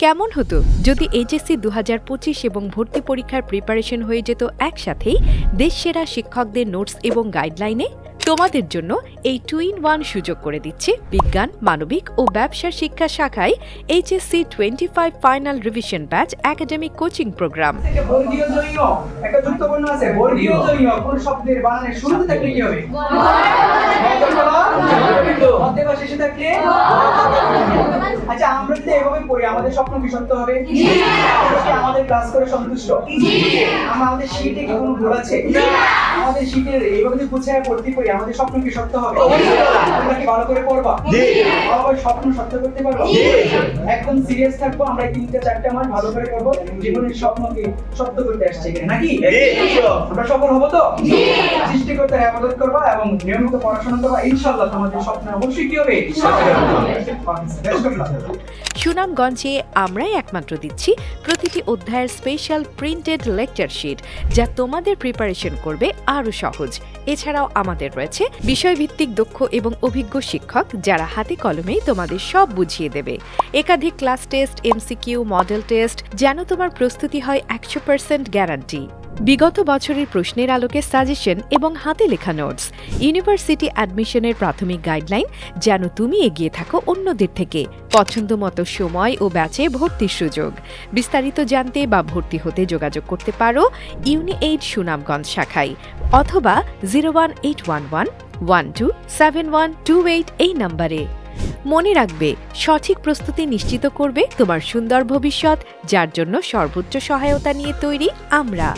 কেমন হতো যদি এইচএসসি দু হাজার পঁচিশ এবং ভর্তি পরীক্ষার প্রিপারেশন হয়ে যেত একসাথেই দেশসেরা শিক্ষকদের নোটস এবং গাইডলাইনে তোমাদের জন্য এই টু ইন ওয়ান সুযোগ করে দিচ্ছে বিজ্ঞান মানবিক ও ব্যবসার শিক্ষা শাখায় HSC twenty five final revision batch academic coaching program শুরুতে থাকলে কি হবে মধ্যে বা শেষে থাকলে আচ্ছা এভাবে পড়ি আমাদের স্বপ্ন কি সত্য হবে আমাদের ক্লাস করে সন্তুষ্ট। আমাদের শীটে কি কোনো ভুল আছে? আমাদের শীটের এইভাবে যদি গুছায় পড়তে পারি আমাদের স্বপ্ন কি সত্য হবে আমরা কি ভালো করে পড়বা? আবার স্বপ্ন সত্য করতে পারব একদম সিরিয়াস থাকব আমরা তিনটা চারটা মাস ভালো করে করব জীবনের স্বপ্নকে সত্য করতে আসছে এখানে নাকি? আমরা সফল হব তো? সৃষ্টিকর্তার আবাদত করবা এবং নিয়মিত পড়াশোনা করবা। ইনশাআল্লাহ তোমাদের স্বপ্ন অবশ্যই কি হবে? luck. সুনামগঞ্জে আমরাই একমাত্র দিচ্ছি প্রতিটি অধ্যায়ের স্পেশাল প্রিন্টেড লেকচার শিট যা তোমাদের প্রিপারেশন করবে আরও সহজ। এছাড়াও আমাদের রয়েছে বিষয়ভিত্তিক দক্ষ এবং অভিজ্ঞ শিক্ষক, যারা হাতে কলমেই তোমাদের সব বুঝিয়ে দেবে। একাধিক class test MCQ model test যেন তোমার প্রস্তুতি হয় একশো পার্সেন্ট গ্যারান্টি বিগত বছরের প্রশ্নের আলোকে সাজেশন এবং হাতে লেখা নোটস। ইউনিভার্সিটি অ্যাডমিশনের প্রাথমিক গাইডলাইন, যেন তুমি এগিয়ে থাকো অন্যদের থেকে। পছন্দ মতো সময় ও ব্যাচে ভর্তির সুযোগ। বিস্তারিত জানতে বা ভর্তি হতে যোগাযোগ করতে পারো ইউনি এইট সুনামগঞ্জ শাখায় অথবা zero one eight one one one two seven one two eight এই নম্বরে। মনে রাখবে, সঠিক প্রস্তুতি নিশ্চিত করবে তোমার সুন্দর ভবিষ্যৎ, যার জন্য সর্বোচ্চ সহায়তা নিয়ে তৈরি আমরা।